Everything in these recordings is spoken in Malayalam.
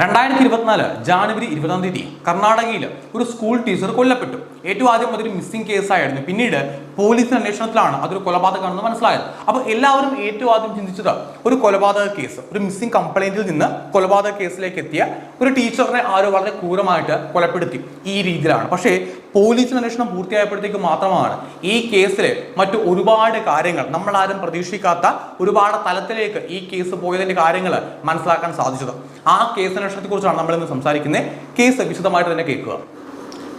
രണ്ടായിരത്തി ഇരുപത്തിനാല് ജാനുവരി ഇരുപതാം തീയതി കർണാടകയിൽ ഒരു സ്കൂൾ ടീച്ചർ കൊല്ലപ്പെട്ടു. ഏറ്റവും ആദ്യം അതൊരു മിസ്സിംഗ് കേസായിരുന്നു പിന്നീട് പോലീസ് അന്വേഷണത്തിലാണ് അതൊരു കൊലപാതകമാണെന്ന് മനസ്സിലായത്. അപ്പോൾ എല്ലാവരും ഏറ്റവും ആദ്യം ചിന്തിച്ചത് ഒരു കൊലപാതക കേസ് ഒരു മിസ്സിംഗ് കംപ്ലൈന്റിൽ നിന്ന് കൊലപാതക കേസിലേക്ക് എത്തിയ ഒരു ടീച്ചറിനെ ആരോ വളരെ ക്രൂരമായിട്ട് കൊലപ്പെടുത്തി ഈ രീതിയിലാണ്. പക്ഷേ പോലീസ് അന്വേഷണം പൂർത്തിയായപ്പോഴത്തേക്ക് മാത്രമാണ് ഈ കേസിലെ മറ്റു ഒരുപാട് കാര്യങ്ങൾ നമ്മൾ ആരും പ്രതീക്ഷിക്കാത്ത ഒരുപാട് തലത്തിലേക്ക് ഈ കേസ് പോയതിന്റെ കാര്യങ്ങൾ മനസ്സിലാക്കാൻ സാധിച്ചത്. ആ കേസ് അന്വേഷണത്തെ കുറിച്ചാണ് നമ്മൾ ഇന്ന് സംസാരിക്കുന്നത്. കേസ് വിശദമായിട്ട് തന്നെ കേൾക്കുക.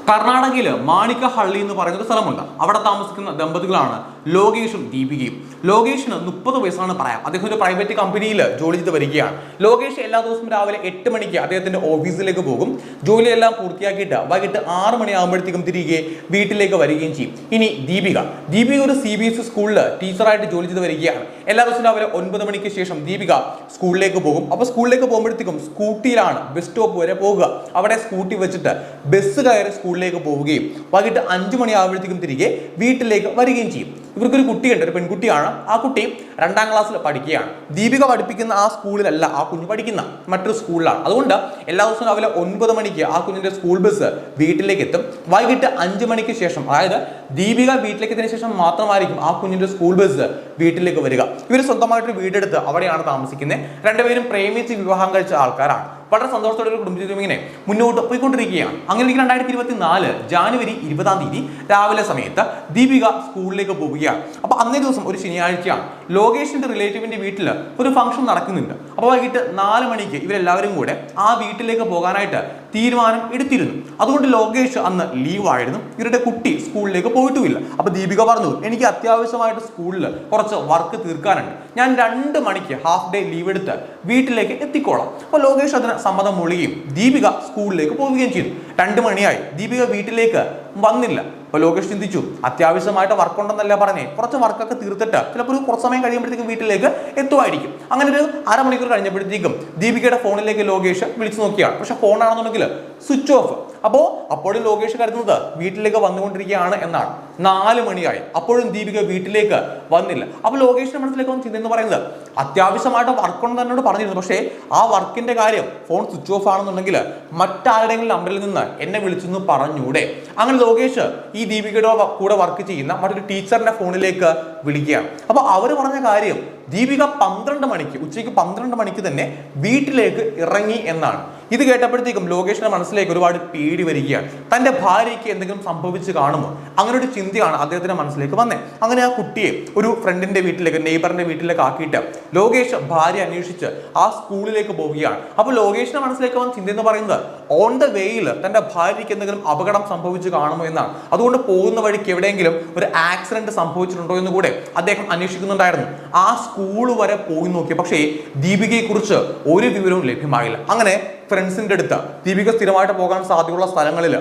കർണാടകയിൽ മാണിക്കഹള്ളി എന്ന് പറയുന്ന ഒരു സ്ഥലമുണ്ട്. അവിടെ താമസിക്കുന്ന ദമ്പതികളാണ് ലോകേഷും ദീപികയും. ലോകേഷിന് മുപ്പത് വയസ്സാണ് പറയാം. അദ്ദേഹം ഒരു പ്രൈവറ്റ് കമ്പനിയിൽ ജോലി ചെയ്ത് വരികയാണ്. ലോകേഷ് എല്ലാ ദിവസവും രാവിലെ എട്ട് മണിക്ക് അദ്ദേഹത്തിന്റെ ഓഫീസിലേക്ക് പോകും. ജോലിയെല്ലാം പൂർത്തിയാക്കിയിട്ട് വൈകിട്ട് ആറ് മണിയാകുമ്പോഴത്തേക്കും തിരികെ വീട്ടിലേക്ക് വരികയും ചെയ്യും. ഇനി ദീപിക. ദീപിക ഒരു സി ബി എസ് ഇ സ്കൂളിൽ ടീച്ചറായിട്ട് ജോലി ചെയ്ത് വരികയാണ്. എല്ലാ ദിവസവും രാവിലെ ഒൻപത് മണിക്ക് ശേഷം ദീപിക സ്കൂളിലേക്ക് പോകും. അപ്പോൾ സ്കൂളിലേക്ക് പോകുമ്പോഴത്തേക്കും സ്കൂട്ടിയിലാണ് ബസ് സ്റ്റോപ്പ് വരെ പോകുക. അവിടെ സ്കൂട്ടി വെച്ചിട്ട് ബസ് കയറി സ്കൂളിലേക്ക് പോവുകയും വൈകിട്ട് അഞ്ചു മണിയാകുമ്പോഴത്തേക്കും തിരികെ വീട്ടിലേക്ക് വരികയും ചെയ്യും. ഇവർക്കൊരു കുട്ടിയുണ്ട് ഒരു പെൺകുട്ടിയാണ്. ആ കുട്ടി രണ്ടാം ക്ലാസ്സിൽ പഠിക്കുകയാണ്. ദീപിക പഠിപ്പിക്കുന്ന ആ സ്കൂളിലല്ല ആ കുഞ്ഞ് പഠിക്കുന്ന മറ്റൊരു സ്കൂളിലാണ്. അതുകൊണ്ട് എല്ലാ ദിവസവും രാവിലെ ഒൻപത് മണിക്ക് ആ കുഞ്ഞിന്റെ സ്കൂൾ ബസ് വീട്ടിലേക്ക് എത്തും. വൈകിട്ട് അഞ്ച് മണിക്ക് ശേഷം അതായത് ദീപിക വീട്ടിലേക്ക് എത്തിയതിനു ശേഷം മാത്രമായിരിക്കും ആ കുഞ്ഞിന്റെ സ്കൂൾ ബസ് വീട്ടിലേക്ക് വരിക. ഇവർ സ്വന്തമായിട്ടൊരു വീടെടുത്ത് അവിടെയാണ് താമസിക്കുന്നത്. രണ്ടുപേരും പ്രേമിച്ച് വിവാഹം കഴിച്ച ആൾക്കാരാണ്. വളരെ സന്തോഷത്തോടെ ഒരു കുടുംബജീവിതം ഇങ്ങനെ മുന്നോട്ട് പോയിക്കൊണ്ടിരിക്കുകയാണ്. അങ്ങനെ എനിക്ക് രണ്ടായിരത്തി ഇരുപത്തി നാല് ജാനുവരി ഇരുപതാം തീയതി രാവിലെ സമയത്ത് ദീപിക സ്കൂളിലേക്ക് പോവുകയാണ്. അപ്പോൾ അന്നേ ദിവസം ഒരു ശനിയാഴ്ചയാണ്. ലോകേഷിന്റെ റിലേറ്റീവിന്റെ വീട്ടിൽ ഒരു ഫംഗ്ഷൻ നടക്കുന്നുണ്ട്. അപ്പോൾ വൈകിട്ട് നാല് മണിക്ക് ഇവരെല്ലാവരും കൂടെ ആ വീട്ടിലേക്ക് പോകാനായിട്ട് തീരുമാനം എടുത്തിരുന്നു. അതുകൊണ്ട് ലോകേഷ് അന്ന് ലീവ് ആയിരുന്നു. ഇവരുടെ കുട്ടി സ്കൂളിലേക്ക് പോയിട്ടുമില്ല. അപ്പോൾ ദീപിക പറഞ്ഞു എനിക്ക് അത്യാവശ്യമായിട്ട് സ്കൂളിൽ കുറച്ച് വർക്ക് തീർക്കാനുണ്ട്. ഞാൻ രണ്ട് മണിക്ക് ഹാഫ് ഡേ ലീവ് എടുത്ത് വീട്ടിലേക്ക് എത്തിക്കോളാം. അപ്പോൾ ലോകേഷ് അതിന് സമ്മതം മൂളുകയും ദീപിക സ്കൂളിലേക്ക് പോവുകയും ചെയ്തു. രണ്ട് മണിയായി. ദീപിക വീട്ടിലേക്ക് വന്നില്ല. അപ്പോൾ ലോകേഷ് ചിന്തിച്ചു അത്യാവശ്യമായിട്ട് വർക്ക് ഉണ്ടെന്നല്ല പറഞ്ഞേ. കുറച്ച് വർക്കൊക്കെ തീർത്തിട്ട് ചിലപ്പോൾ കുറച്ച് സമയം കഴിയുമ്പോഴത്തേക്കും വീട്ടിലേക്ക് എത്തുമായിരിക്കും. അങ്ങനെ ഒരു അരമണിക്കൂർ കഴിഞ്ഞപ്പോഴത്തേക്കും ദീപികയുടെ ഫോണിലേക്ക് ലോകേഷ് വിളിച്ചു നോക്കിയാണ്. പക്ഷെ ഫോണാണെന്നുണ്ടെങ്കിൽ സ്വിച്ച് ഓഫ്. അപ്പോൾ അപ്പോഴും ലോകേഷ് കരുതുന്നത് വീട്ടിലേക്ക് വന്നുകൊണ്ടിരിക്കുകയാണ് എന്നാണ്. നാല് മണിയായി. അപ്പോഴും ദീപിക വീട്ടിലേക്ക് വന്നില്ല. അപ്പോൾ ലോകേഷിന്റെ മനസ്സിലേക്ക് വന്ന ചിന്ത എന്ന് പറയുന്നത് അത്യാവശ്യമായിട്ട് വർക്ക് ഉണ്ടെന്ന് എന്നോട് പറഞ്ഞിരുന്നു. പക്ഷേ ആ വർക്കിന്റെ കാര്യം ഫോൺ സ്വിച്ച് ഓഫ് ആണെന്നുണ്ടെങ്കിൽ മറ്റാരുടെയെങ്കിലും നമ്പറിൽ നിന്ന് എന്നെ വിളിച്ചെന്ന് പറഞ്ഞൂടെ. അങ്ങനെ ലോകേഷ് ഈ ദീപികയുടെ കൂടെ വർക്ക് ചെയ്യുന്ന മറ്റൊരു ടീച്ചറിന്റെ ഫോണിലേക്ക് വിളിക്കുകയാണ്. അപ്പോൾ അവർ പറഞ്ഞ കാര്യം ദീപിക പന്ത്രണ്ട് മണിക്ക് ഉച്ചയ്ക്ക് പന്ത്രണ്ട് മണിക്ക് തന്നെ വീട്ടിലേക്ക് ഇറങ്ങി എന്നാണ്. ഇത് കേട്ടപ്പോഴത്തേക്കും ലോകേഷിന്റെ മനസ്സിലേക്ക് ഒരുപാട് പേടി വരികയാണ്. തന്റെ ഭാര്യയ്ക്ക് എന്തെങ്കിലും സംഭവിച്ചു കാണുമോ? അങ്ങനെ ഒരു ചിന്തയാണ് അദ്ദേഹത്തിന്റെ മനസ്സിലേക്ക് വന്നേ. അങ്ങനെ ആ കുട്ടിയെ ഒരു ഫ്രണ്ടിന്റെ വീട്ടിലേക്ക് നെയ്ബറിന്റെ വീട്ടിലേക്ക് ആക്കിയിട്ട് ലോകേഷ് ഭാര്യ അന്വേഷിച്ച് ആ സ്കൂളിലേക്ക് പോവുകയാണ്. അപ്പോൾ ലോകേഷിന്റെ മനസ്സിലേക്ക് വന്ന ചിന്ത എന്ന് പറയുന്നത് ഓൺ ദ വേയിൽ തന്റെ ഭാര്യയ്ക്ക് എന്തെങ്കിലും അപകടം സംഭവിച്ചു കാണുമോ എന്നാണ്. അതുകൊണ്ട് പോകുന്ന വഴിക്ക് എവിടെയെങ്കിലും ഒരു ആക്സിഡന്റ് സംഭവിച്ചിട്ടുണ്ടോ എന്ന് കൂടെ അദ്ദേഹം അന്വേഷിക്കുന്നുണ്ടായിരുന്നു. ആ സ്കൂൾ വരെ പോയി നോക്കി. പക്ഷേ ദീപികയെക്കുറിച്ച് ഒരു വിവരവും ലഭ്യമായില്ല. അങ്ങനെ ഫ്രണ്ട്സിന്റെ അടുത്ത് ദീപിക സ്ഥിരമായിട്ട് പോകാൻ സാധ്യതയുള്ള സ്ഥലങ്ങളിൽ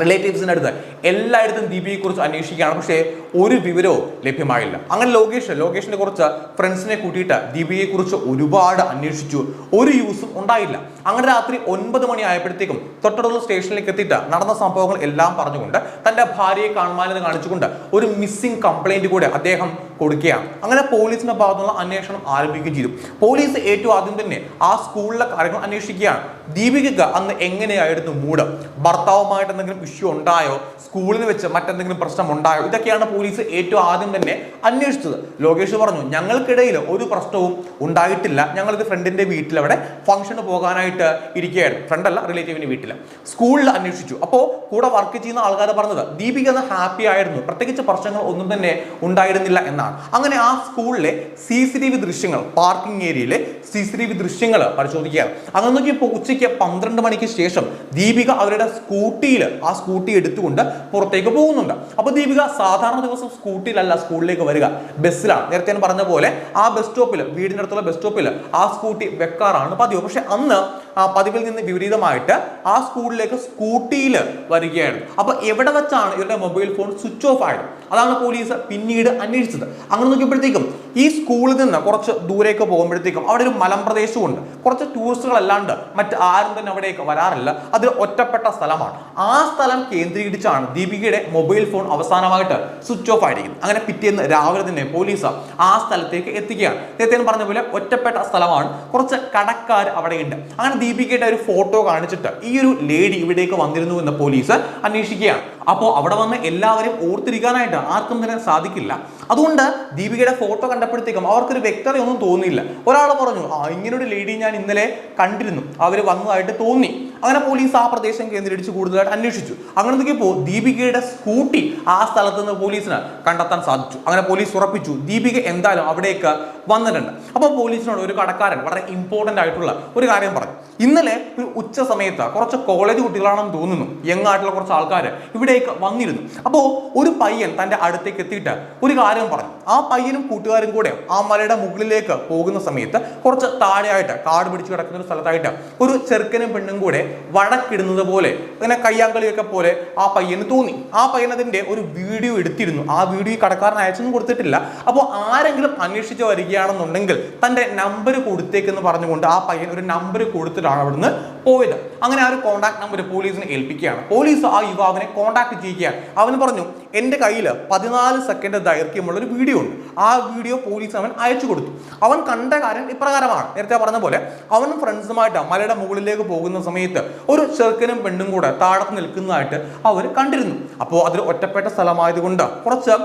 റിലേറ്റീവ്സിന്റെ അടുത്ത് എല്ലായിടത്തും ദീപികയെക്കുറിച്ച് അന്വേഷിക്കുകയാണ്. പക്ഷേ ഒരു വിവരവും ലഭ്യമായില്ല. അങ്ങനെ ലോകേഷ് ലോകേഷിനെ കുറിച്ച് ഫ്രണ്ട്സിനെ കൂട്ടിയിട്ട് ദീപികയെക്കുറിച്ച് ഒരുപാട് അന്വേഷിച്ചു. ഒരു യൂസും ഉണ്ടായില്ല. അങ്ങനെ രാത്രി ഒൻപത് മണി ആയപ്പോഴത്തേക്കും തൊട്ടടുത്ത സ്റ്റേഷനിലേക്ക് എത്തിയിട്ട് നടന്ന സംഭവങ്ങൾ എല്ലാം പറഞ്ഞുകൊണ്ട് തന്റെ ഭാര്യയെ കാണുമാനെന്ന് കാണിച്ചുകൊണ്ട് ഒരു മിസ്സിംഗ് കംപ്ലൈന്റ് കൂടെ അദ്ദേഹം കൊടുക്കുകയാണ്. അങ്ങനെ പോലീസിന്റെ ഭാഗത്തുനിന്നുള്ള അന്വേഷണം ആരംഭിക്കുകയും ചെയ്തു. പോലീസ് ഏറ്റവും ആദ്യം തന്നെ ആ സ്കൂളിലെ കാര്യങ്ങൾ അന്വേഷിക്കുകയാണ്. ദീപികക്ക് അന്ന് എങ്ങനെയായിരുന്നു മൂഡ്? ഭർത്താവുമായിട്ട് എന്തെങ്കിലും ഇഷ്യൂ ഉണ്ടായോ? സ്കൂളിൽ വെച്ച് മറ്റെന്തെങ്കിലും പ്രശ്നം ഉണ്ടായോ ഇതൊക്കെയാണ് പോലീസ് ഏറ്റവും ആദ്യം തന്നെ അന്വേഷിച്ചത്. ലോകേഷ് പറഞ്ഞു ഞങ്ങൾക്കിടയിൽ ഒരു പ്രശ്നവും ഉണ്ടായിട്ടില്ല. ഞങ്ങളിത് ഫ്രണ്ടിന്റെ വീട്ടിൽ അവിടെ ഫംഗ്ഷന് പോകാനായിട്ട് ഇരിക്കുകയായിരുന്നു. ഫ്രണ്ടല്ല റിലേറ്റീവിന്റെ വീട്ടിൽ സ്കൂളിൽ അന്വേഷിച്ചു. അപ്പോൾ കൂടെ വർക്ക് ചെയ്യുന്ന ആൾക്കാർ പറഞ്ഞത് ദീപിക എന്ന് ഹാപ്പി ആയിരുന്നു. പ്രത്യേകിച്ച് പ്രശ്നങ്ങൾ ഒന്നും തന്നെ ഉണ്ടായിരുന്നില്ല എന്നാണ്. അങ്ങനെ ആ സ്കൂളിലെ സി സി ടി വി ദൃശ്യങ്ങൾ പാർക്കിംഗ് ഏരിയയിലെ സി സി ടി വി ദൃശ്യങ്ങൾ പരിശോധിക്കുകയാണ്. അങ്ങനെ നോക്കിയപ്പോൾ ഉച്ചയ്ക്ക് പന്ത്രണ്ട് മണിക്ക് ശേഷം ദീപിക അവരുടെ സ്കൂട്ടിയിൽ ആ സ്കൂട്ടി എടുത്തുകൊണ്ട് പുറത്തേക്ക് പോകുന്നുണ്ട്. അപ്പോൾ ദീപിക സാധാരണ ദിവസം സ്കൂട്ടിയിലല്ല സ്കൂളിലേക്ക് വരിക. ബസ്സിലാണ്. നേരത്തെ ഞാൻ പറഞ്ഞ പോലെ ആ ബസ് സ്റ്റോപ്പിൽ വീടിന്റെ അടുത്തുള്ള ബസ് സ്റ്റോപ്പിൽ ആ സ്കൂട്ടി വെക്കാറാണ് പതിവ്. പക്ഷെ അന്ന് പതിവിൽ നിന്ന് വിപരീതമായിട്ട് ആ സ്കൂളിലേക്ക് സ്കൂട്ടിയിൽ വരികയായിരുന്നു. അപ്പൊ എവിടെ വെച്ചാണ് ഇവരുടെ മൊബൈൽ ഫോൺ സ്വിച്ച് ഓഫ് ആയത്? അതാണ് പോലീസ് പിന്നീട് അന്വേഷിച്ചത്. അങ്ങനെ നോക്കിയപ്പോഴത്തേക്കും ഈ സ്കൂളിൽ നിന്ന് കുറച്ച് ദൂരേക്ക് പോകുമ്പോഴത്തേക്കും അവിടെ ഒരു മലമ്പ്രദേശമുണ്ട് കുറച്ച് ടൂറിസ്റ്റുകളല്ലാണ്ട് മറ്റ് ആരും തന്നെ അവിടേക്ക് വരാറില്ല. അത് ഒറ്റപ്പെട്ട സ്ഥലമാണ്. ആ സ്ഥലം കേന്ദ്രീകരിച്ചാണ് ദീപികയുടെ മൊബൈൽ ഫോൺ അവസാനമായിട്ട് സ്വിച്ച് ഓഫ് ആയിരിക്കുന്നത്. അങ്ങനെ പിറ്റേന്ന് രാവിലെ തന്നെ പോലീസ് ആ സ്ഥലത്തേക്ക് എത്തിക്കുകയാണ്. നേരത്തെ പറഞ്ഞ പോലെ ഒറ്റപ്പെട്ട സ്ഥലമാണ്. കുറച്ച് കടക്കാർ അവിടെയുണ്ട്. അങ്ങനെ ദീപികയുടെ ഒരു ഫോട്ടോ കാണിച്ചിട്ട് ഈ ഒരു ലേഡി ഇവിടേക്ക് വന്നിരുന്നു എന്ന് പോലീസ് അന്വേഷിക്കുകയാണ്. അപ്പോൾ അവിടെ വന്ന് എല്ലാവരും ഓർത്തിരിക്കാനായിട്ട് ആർക്കും തന്നെ സാധിക്കില്ല. അതുകൊണ്ട് ദീപികയുടെ ഫോട്ടോ കണ്ടപ്പോഴത്തേക്കും അവർക്കൊരു വ്യക്തതയൊന്നും തോന്നിയില്ല. ഒരാൾ പറഞ്ഞു ആ ഇങ്ങനൊരു ലേഡി ഞാൻ ഇന്നലെ കണ്ടിരുന്നു. അവർ വന്നതായിട്ട് തോന്നി. അങ്ങനെ പോലീസ് ആ പ്രദേശം കേന്ദ്രീകരിച്ച് കൂടുതലായിട്ട് അന്വേഷിച്ചു. അങ്ങനെ നോക്കിയപ്പോൾ ദീപികയുടെ സ്കൂട്ടി ആ സ്ഥലത്ത് നിന്ന് പോലീസിന് കണ്ടെത്താൻ സാധിച്ചു. അങ്ങനെ പോലീസ് ഉറപ്പിച്ചു ദീപിക എന്തായാലും അവിടേക്ക് വന്നിട്ടുണ്ട്. അപ്പോൾ പോലീസിനോട് ഒരു കടക്കാരൻ വളരെ ഇമ്പോർട്ടന്റ് ആയിട്ടുള്ള ഒരു കാര്യം പറഞ്ഞു. ഇന്നലെ ഒരു ഉച്ച സമയത്ത് കുറച്ച് കോളേജ് കുട്ടികളാണെന്ന് തോന്നുന്നു. യങ് ആയിട്ടുള്ള കുറച്ച് ആൾക്കാർ ഇവിടേക്ക് വന്നിരുന്നു. അപ്പോൾ ഒരു പയ്യൻ തന്റെ അടുത്തേക്ക് എത്തിയിട്ട് ഒരു കാര്യം പറഞ്ഞു. ആ പയ്യനും കൂട്ടുകാരും കൂടെ ആ മലയുടെ മുകളിലേക്ക് പോകുന്ന സമയത്ത് കുറച്ച് താഴെയായിട്ട് കാട് പിടിച്ച് കിടക്കുന്ന ഒരു സ്ഥലത്തായിട്ട് ഒരു ചെറുക്കനും പെണ്ണും കൂടെ വഴക്കിടുന്നത് പോലെ അങ്ങനെ കയ്യാങ്കളിയൊക്കെ പോലെ ആ പയ്യന് തോന്നി. ആ പയ്യനതിന്റെ ഒരു വീഡിയോ എടുത്തിരുന്നു. ആ വീഡിയോ കടക്കാരൻ അയച്ചൊന്നും കൊടുത്തിട്ടില്ല. അപ്പോൾ ആരെങ്കിലും അന്വേഷിച്ച് വരികയാണെന്നുണ്ടെങ്കിൽ തന്റെ നമ്പർ കൊടുത്തേക്കെന്ന് പറഞ്ഞുകൊണ്ട് ആ പയ്യൻ ഒരു നമ്പർ കൊടുത്തിട്ടാണ് അവിടുന്ന് പോയത്. അങ്ങനെ ആ ഒരു കോൺടാക്ട് നമ്പർ പോലീസിനെ ഏൽപ്പിക്കുകയാണ്. പോലീസ് ആ യുവാവിനെ കോൺടാക്ട് ചെയ്യുകയാണ്. അവൻ പറഞ്ഞു എന്റെ കയ്യിൽ പതിനാല് സെക്കൻഡ് ദൈർഘ്യമുള്ള ഒരു വീഡിയോ ഉണ്ട്. ആ വീഡിയോ പോലീസ് അവൻ അയച്ചു കൊടുത്തു. അവൻ കണ്ട കാര്യം ഇപ്രകാരമാണ്. നേരത്തെ പറഞ്ഞ പോലെ അവനും ഫ്രണ്ട്സുമായിട്ട് മലയുടെ മുകളിലേക്ക് പോകുന്ന സമയത്ത് ഒരു ചെറുക്കനും പെണ്ണും കൂടെ താഴത്ത് നിൽക്കുന്നതായിട്ട് അവർ കണ്ടിരുന്നു. അപ്പോൾ അതൊരു ഒറ്റപ്പെട്ട സ്ഥലമായതുകൊണ്ട് കുറച്ച്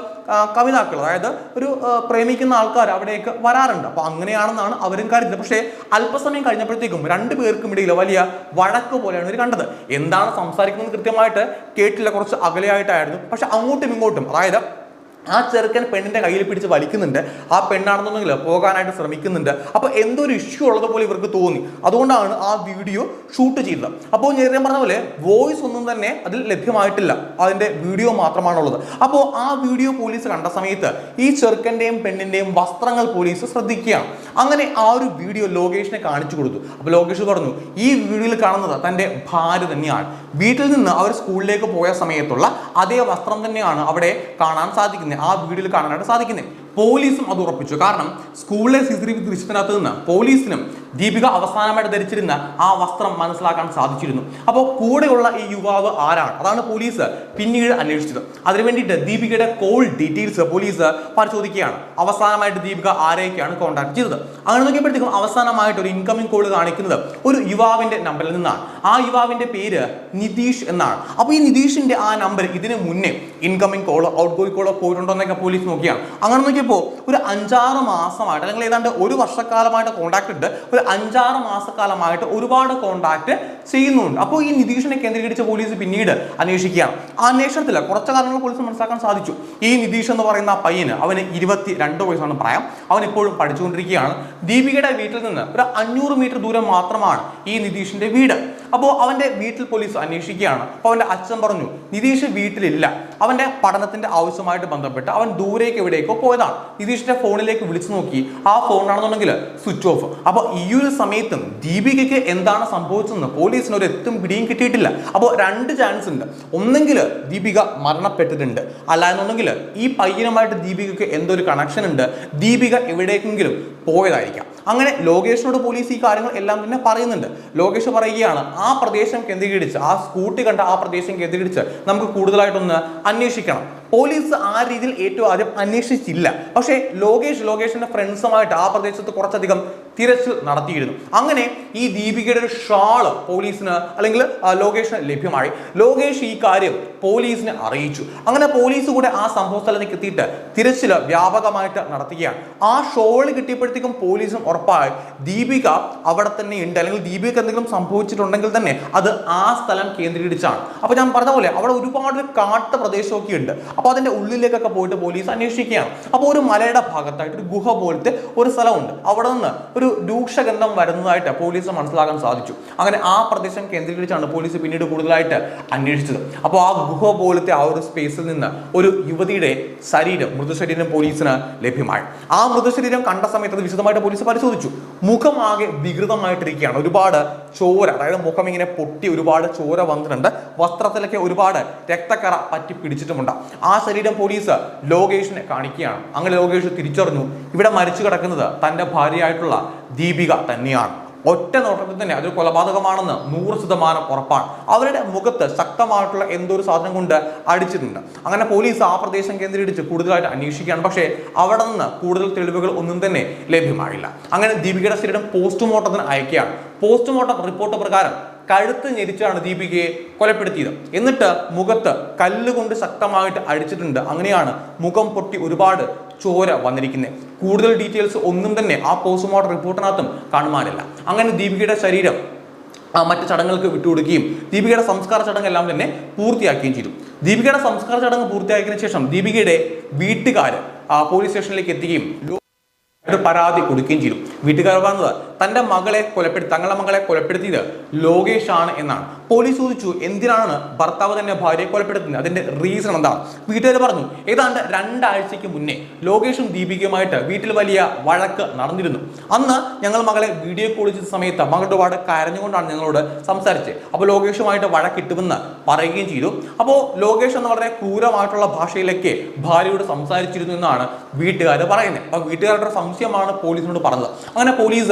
കവിതാക്കൾ അതായത് ഒരു പ്രേമിക്കുന്ന ആൾക്കാർ അവിടേക്ക് വരാറുണ്ട്. അപ്പോൾ അങ്ങനെയാണെന്നാണ് അവരും കരുതുന്നത്. പക്ഷേ അല്പസമയം കഴിഞ്ഞപ്പോഴത്തേക്കും രണ്ടു പേർക്കും ഇടയിൽ വലിയ വഴക്ക് പോലെയാണ് ഇവർ കണ്ടത്. എന്താണ് സംസാരിക്കുന്നത് കൃത്യമായിട്ട് കേട്ടില്ല. കുറച്ച് അകലെയായിട്ടായിരുന്നു. പക്ഷെ അങ്ങോട്ടും ഇങ്ങോട്ടും അതായത് ആ ചെറുക്കൻ പെണ്ണിന്റെ കയ്യിൽ പിടിച്ച് വലിക്കുന്നുണ്ട്. ആ പെണ്ണാണെന്നുണ്ടെങ്കിൽ പോകാനായിട്ട് ശ്രമിക്കുന്നുണ്ട്. അപ്പൊ എന്തോ ഒരു ഇഷ്യൂ ഉള്ളതുപോലെ ഇവർക്ക് തോന്നി. അതുകൊണ്ടാണ് ആ വീഡിയോ ഷൂട്ട് ചെയ്തത്. അപ്പോൾ നേരത്തെ പറഞ്ഞ പോലെ വോയിസ് ഒന്നും തന്നെ അതിൽ ലഭ്യമായിട്ടില്ല. അതിന്റെ വീഡിയോ മാത്രമാണുള്ളത്. അപ്പോൾ ആ വീഡിയോ പോലീസ് കണ്ട സമയത്ത് ഈ ചെറുക്കന്റെയും പെണ്ണിന്റെയും വസ്ത്രങ്ങൾ പോലീസ് ശ്രദ്ധിക്കുകയാണ്. അങ്ങനെ ആ ഒരു വീഡിയോ ലോകേഷിനെ കാണിച്ചു കൊടുത്തു. അപ്പോൾ ലോകേഷ് പറഞ്ഞു ഈ വീഡിയോയിൽ കാണുന്നത് തന്റെ ഭാര്യ തന്നെയാണ്. വീട്ടിൽ നിന്ന് അവർ സ്കൂളിലേക്ക് പോയ സമയത്തുള്ള അതേ വസ്ത്രം തന്നെയാണ് അവിടെ കാണാൻ സാധിക്കുന്നത്. ആ വീഡിയോയിൽ കാണാനായിട്ട് സാധിക്കുന്നത് പോലീസും അത് ഉറപ്പിച്ചു. കാരണം സ്കൂളിലെ സി സി ടി വി ദൃശ്യത്തിനകത്ത് നിന്ന് പോലീസിനും ദീപിക അവസാനമായിട്ട് ധരിച്ചിരുന്ന ആ വസ്ത്രം മനസ്സിലാക്കാൻ സാധിച്ചിരുന്നു. അപ്പോൾ കൂടെയുള്ള ഈ യുവാവ് ആരാണ്? അതാണ് പോലീസ് പിന്നീട് അന്വേഷിച്ചത്. അതിനു വേണ്ടിയിട്ട് ദീപികയുടെ കോൾ ഡീറ്റെയിൽസ് പോലീസ് പരിശോധിക്കുകയാണ്. അവസാനമായിട്ട് ദീപിക ആരെയൊക്കെയാണ് കോൺടാക്ട് ചെയ്തത്? അങ്ങനെ നോക്കിയപ്പോഴത്തേക്കും അവസാനമായിട്ട് ഒരു ഇൻകമിംഗ് കോൾ കാണിക്കുന്നത് ഒരു യുവാവിന്റെ നമ്പറിൽ നിന്നാണ്. ആ യുവാവിന്റെ പേര് നിതീഷ് എന്നാണ്. അപ്പോൾ ഈ നിതീഷിന്റെ ആ നമ്പർ ഇതിനു മുന്നേ ഇൻകമിംഗ് കോളോ ഔട്ട് ഗോയിങ് കോളോ പോയിട്ടുണ്ടോ എന്നൊക്കെ പോലീസ് നോക്കിയാണ്. അങ്ങനെ നോക്കിയപ്പോൾ ഒരു അഞ്ചാറ് മാസമായിട്ട് അല്ലെങ്കിൽ ഏതാണ്ട് ഒരു വർഷക്കാലമായിട്ട് കോൺടാക്ട് ഉണ്ട്. ഒരു അഞ്ചാറ് മാസക്കാലമായിട്ട് ഒരുപാട് കോൺടാക്ട് ചെയ്യുന്നുണ്ട്. അപ്പോൾ ഈ നിതീഷിനെ കേന്ദ്രീകരിച്ച പോലീസ് പിന്നീട് അന്വേഷിക്കുകയാണ്. ആ അന്വേഷണത്തിൽ കുറച്ച് കാര്യങ്ങൾ പോലീസ് മനസ്സിലാക്കാൻ സാധിച്ചു. ഈ നിതീഷ് എന്ന് പറയുന്ന പയ്യന് അവന് ഇരുപത്തി രണ്ട് വയസ്സാണ് പ്രായം. അവൻ ഇപ്പോഴും പഠിച്ചുകൊണ്ടിരിക്കുകയാണ്. ദീപികയുടെ വീട്ടിൽ നിന്ന് ഒരു അഞ്ഞൂറ് മീറ്റർ ദൂരം മാത്രമാണ് ഈ നിതീഷിന്റെ വീട്. അപ്പോൾ അവന്റെ വീട്ടിൽ പോലീസ് അന്വേഷിക്കുകയാണ്. അപ്പോൾ അവന്റെ അച്ഛൻ പറഞ്ഞു നിതീഷ് വീട്ടിലില്ല. അവന്റെ പഠനത്തിന്റെ ആവശ്യമായിട്ട് ബന്ധപ്പെട്ട് അവൻ ദൂരേക്ക് എവിടേക്കോ പോയതാണ്. നിതീഷിന്റെ ഫോണിലേക്ക് വിളിച്ചു നോക്കി. ആ ഫോണാണെന്നുണ്ടെങ്കിൽ സ്വിച്ച് ഓഫ്. അപ്പോൾ ഈ ഒരു സമയത്തും ദീപികയ്ക്ക് എന്താണ് സംഭവിച്ചതെന്ന് പോലീസിന് ഒരു എത്തും പിടിയും കിട്ടിയിട്ടില്ല. അപ്പോൾ രണ്ട് ചാൻസ് ഉണ്ട്. ഒന്നെങ്കിൽ ദീപിക മരണപ്പെട്ടിട്ടുണ്ട്. അല്ല എന്നുണ്ടെങ്കിൽ ഈ പയ്യനുമായിട്ട് ദീപികയ്ക്ക് എന്തൊരു കണക്ഷൻ ഉണ്ട്? ദീപിക എവിടേക്കെങ്കിലും പോയതായിരിക്കാം. അങ്ങനെ ലോകേഷിനോട് പോലീസ് ഈ കാര്യങ്ങൾ എല്ലാം തന്നെ പറയുന്നുണ്ട്. ലോകേഷ് പറയുകയാണ് പ്രദേശം കേന്ദ്രീകരിച്ച് ആ സ്കൂട്ടി കണ്ട ആ പ്രദേശം കേന്ദ്രീകരിച്ച് നമുക്ക് കൂടുതലായിട്ടൊന്ന് അന്വേഷിക്കണം. പോലീസ് ആ രീതിയിൽ ഏറ്റവും ആദ്യം അന്വേഷിച്ചില്ല. പക്ഷേ ലോകേഷ് ലോകേഷിന്റെ ഫ്രണ്ട്സുമായിട്ട് ആ പ്രദേശത്ത് കുറച്ചധികം തിരച്ചിൽ നടത്തിയിരുന്നു. അങ്ങനെ ഈ ദീപികയുടെ ഒരു ഷാൾ പോലീസിന് അല്ലെങ്കിൽ ലോകേഷിന് ലഭ്യമായി. ലോകേഷ് ഈ കാര്യം പോലീസിനെ അറിയിച്ചു. അങ്ങനെ പോലീസ് കൂടെ ആ സംഭവ സ്ഥലത്തേക്ക് എത്തിയിട്ട് തിരച്ചിൽ വ്യാപകമായിട്ട് നടത്തുകയാണ്. ആ ഷോൾ കിട്ടിയപ്പോഴത്തേക്കും പോലീസും ഉറപ്പായി ദീപിക അവിടെ തന്നെ ഉണ്ട്. അല്ലെങ്കിൽ ദീപിക എന്തെങ്കിലും സംഭവിച്ചിട്ടുണ്ടെങ്കിൽ തന്നെ അത് ആ സ്ഥലം കേന്ദ്രീകരിച്ചാണ്. അപ്പൊ ഞാൻ പറഞ്ഞ പോലെ അവിടെ ഒരുപാട് കാട്ട പ്രദേശമൊക്കെ ഉണ്ട്. അപ്പോൾ അതിന്റെ ഉള്ളിലേക്കൊക്കെ പോയിട്ട് പോലീസ് അന്വേഷിക്കുകയാണ്. അപ്പോൾ ഒരു മലയുടെ ഭാഗത്തായിട്ട് ഒരു ഗുഹ പോലത്തെ ഒരു സ്ഥലമുണ്ട്. അവിടെ നിന്ന് ഒരു രൂക്ഷഗന്ധം വരുന്നതായിട്ട് പോലീസ് മനസ്സിലാക്കാൻ സാധിച്ചു. അങ്ങനെ ആ പ്രദേശം കേന്ദ്രീകരിച്ചാണ് പോലീസ് പിന്നീട് കൂടുതലായിട്ട് അന്വേഷിച്ചത്. അപ്പോൾ ആ ഗുഹ പോലത്തെ ആ ഒരു സ്പേസിൽ നിന്ന് ഒരു യുവതിയുടെ ശരീരം മൃതശരീരം പോലീസിന് ലഭ്യമായി. ആ മൃതശരീരം കണ്ട സമയത്ത് വിശദമായിട്ട് പോലീസ് പരിശോധിച്ചു. മുഖമാകെ വികൃതമായിട്ടിരിക്കുകയാണ്. ഒരുപാട് ചോര അതായത് മുഖം ഇങ്ങനെ പൊട്ടി ഒരുപാട് ചോര വന്നിട്ടുണ്ട്. വസ്ത്രത്തിലൊക്കെ ഒരുപാട് രക്തക്കറ പറ്റി പിടിച്ചിട്ടുമുണ്ട്. ആ ശരീരം പോലീസ് ലോകേഷിനെ കാണിക്കുകയാണ്. അങ്ങനെ ലോകേഷ് തിരിച്ചറിഞ്ഞു. ഇവിടെ മരിച്ചു കിടക്കുന്നത് തന്റെ ഭാര്യയായിട്ടുള്ള ദീപിക തന്നെയാണ്. ഒറ്റ നോട്ടത്തിൽ തന്നെ അതൊരു കൊലപാതകമാണെന്ന് നൂറ് ശതമാനം ഉറപ്പാണ്. അവരുടെ മുഖത്ത് ശക്തമായിട്ടുള്ള എന്തോ ഒരു സാധനം കൊണ്ട് അടിച്ചിട്ടുണ്ട്. അങ്ങനെ പോലീസ് ആ പ്രദേശം കേന്ദ്രീകരിച്ച് കൂടുതലായിട്ട് അന്വേഷിക്കുകയാണ്. പക്ഷേ അവിടെ നിന്ന് കൂടുതൽ തെളിവുകൾ ഒന്നും തന്നെ ലഭ്യമായില്ല. അങ്ങനെ ദീപികയുടെ ശരീരം പോസ്റ്റ്മോർട്ടത്തിന് അയക്കുകയാണ്. പോസ്റ്റ്മോർട്ടം റിപ്പോർട്ട് പ്രകാരം കഴുത്ത് ഞെരിച്ചാണ് ദീപികയെ കൊലപ്പെടുത്തിയത്. എന്നിട്ട് മുഖത്ത് കല്ലുകൊണ്ട് ശക്തമായിട്ട് അടിച്ചിട്ടുണ്ട്. അങ്ങനെയാണ് മുഖം പൊട്ടി ഒരുപാട് ചോര വന്നിരിക്കുന്നത് കൂടുതൽ ഡീറ്റെയിൽസ് ഒന്നും തന്നെ ആ പോസ്റ്റ്മോർട്ടം റിപ്പോർട്ടിനകത്തും കാണുവാനില്ല അങ്ങനെ ദീപികയുടെ ശരീരം മറ്റ് ചടങ്ങുകൾക്ക് വിട്ടുകൊടുക്കുകയും ദീപികയുടെ സംസ്കാര ചടങ്ങെല്ലാം തന്നെ പൂർത്തിയാക്കുകയും ചെയ്തു. ദീപികയുടെ സംസ്കാര ചടങ്ങ് പൂർത്തിയാക്കിയതിനു ശേഷം ദീപികയുടെ വീട്ടുകാർ പോലീസ് സ്റ്റേഷനിലേക്ക് എത്തുകയും ഒരു പരാതി കൊടുക്കുകയും ചെയ്തു. വീട്ടുകാർ പറഞ്ഞത് തന്റെ മകളെ കൊലപ്പെടുത്തി തങ്ങളുടെ മകളെ കൊലപ്പെടുത്തിയത് ലോകേഷ് ആണ് എന്നാണ്. പോലീസ് ചോദിച്ചു എന്തിനാണ് ഭർത്താവ് തന്നെ ഭാര്യയെ കൊലപ്പെടുത്തുന്നത്? അതിന്റെ റീസൺ എന്താ? വീട്ടുകാർ പറഞ്ഞു ഏതാണ്ട് രണ്ടാഴ്ചയ്ക്ക് മുന്നേ ലോകേഷും ദീപികയുമായിട്ട് വീട്ടിൽ വലിയ വഴക്ക് നടന്നിരുന്നു. അന്ന് ഞങ്ങൾ മകളെ വീഡിയോ കോൾ ചെയ്ത സമയത്ത് മകളുടെ ഒരുപാട് കരഞ്ഞുകൊണ്ടാണ് ഞങ്ങളോട് സംസാരിച്ചത്. അപ്പോൾ ലോകേഷുമായിട്ട് വഴക്കിട്ടുമെന്ന് പറയുകയും ചെയ്തു. അപ്പോൾ ലോകേഷ് എന്ന് വളരെ ക്രൂരമായിട്ടുള്ള ഭാഷയിലൊക്കെ ഭാര്യയോട് സംസാരിച്ചിരുന്നു എന്നാണ് വീട്ടുകാർ പറയുന്നത്. അപ്പോൾ വീട്ടുകാരുടെ സംശയമാണ് പോലീസിനോട് പറഞ്ഞത്. അങ്ങനെ പോലീസ്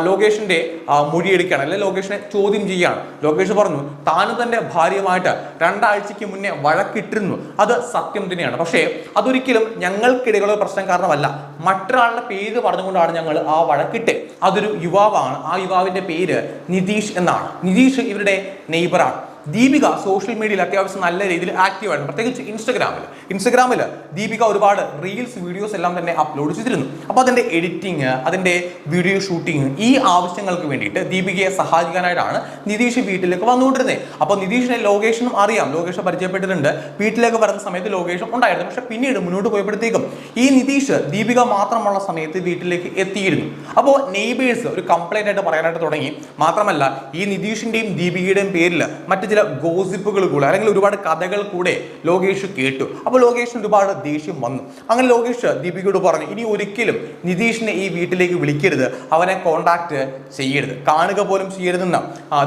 ലോകേഷിന്റെ മൊഴിയെടുക്കുകയാണ് അല്ലെങ്കിൽ ലോകേഷിനെ ചോദ്യം ചെയ്യുകയാണ്. ലോകേഷ് പറഞ്ഞു താനും തന്റെ ഭാര്യയുമായിട്ട് രണ്ടാഴ്ചക്ക് മുന്നേ വഴക്കിട്ടിരുന്നു. അത് സത്യം തന്നെയാണ്. പക്ഷേ അതൊരിക്കലും ഞങ്ങൾക്കിടയിലുള്ള പ്രശ്നം കാരണമല്ല. മറ്റൊരാളുടെ പേര് പറഞ്ഞുകൊണ്ടാണ് ഞങ്ങൾ ആ വഴക്കിട്ട് അതൊരു യുവാവാണ്. ആ യുവാവിന്റെ പേര് നിതീഷ് എന്നാണ്. നിതീഷ് ഇവരുടെ നെയ്ബറാണ് ദീപിക സോഷ്യൽ മീഡിയയിൽ അത്യാവശ്യം നല്ല രീതിയിൽ ആക്റ്റീവ് ആയിരുന്നു. പ്രത്യേകിച്ച് ഇൻസ്റ്റഗ്രാമിൽ ഇൻസ്റ്റഗ്രാമിൽ ദീപിക ഒരുപാട് റീൽസ് വീഡിയോസ് എല്ലാം തന്നെ അപ്ലോഡ് ചെയ്തിരുന്നു. അപ്പോൾ അതിന്റെ എഡിറ്റിംഗ് അതിന്റെ വീഡിയോ ഷൂട്ടിംഗ് ഈ ആവശ്യങ്ങൾക്ക് വേണ്ടിയിട്ട് ദീപികയെ സഹായിക്കാനായിട്ടാണ് നിതീഷ് വീട്ടിലേക്ക് വന്നുകൊണ്ടിരുന്നത് അപ്പോൾ നിതീഷിനെ ലോകേഷനും അറിയാം. ലോകേഷ് പരിചയപ്പെട്ടിട്ടുണ്ട്. വീട്ടിലേക്ക് വരുന്ന സമയത്ത് ലോകേഷും ഉണ്ടായിരുന്നു. പക്ഷെ പിന്നീട് മുന്നോട്ട് പോയപ്പോഴത്തേക്കും ഈ നിതീഷ് ദീപിക മാത്രമുള്ള സമയത്ത് വീട്ടിലേക്ക് എത്തിയിരുന്നു. അപ്പോൾ നെയ്ബേഴ്സ് ഒരു കംപ്ലൈന്റ് ആയിട്ട് പറയാനായിട്ട് തുടങ്ങി. മാത്രമല്ല ഈ നിതീഷിന്റെയും ദീപികയുടെയും പേരിൽ മറ്റു ചില ഗോസിപ്പുകൾ കൂടെ അല്ലെങ്കിൽ ഒരുപാട് കഥകൾ കൂടെ ലോകേഷ് കേട്ടു. അപ്പോൾ ലോകേഷിന് ഒരുപാട് ദേഷ്യം വന്നു. അങ്ങനെ ലോകേഷ് ദീപികയോട് പറഞ്ഞു ഇനി ഒരിക്കലും നിതീഷിനെ ഈ വീട്ടിലേക്ക് വിളിക്കരുത്. അവനെ കോണ്ടാക്ട് ചെയ്യരുത്. കാണുക പോലും ചെയ്യരുതെന്ന്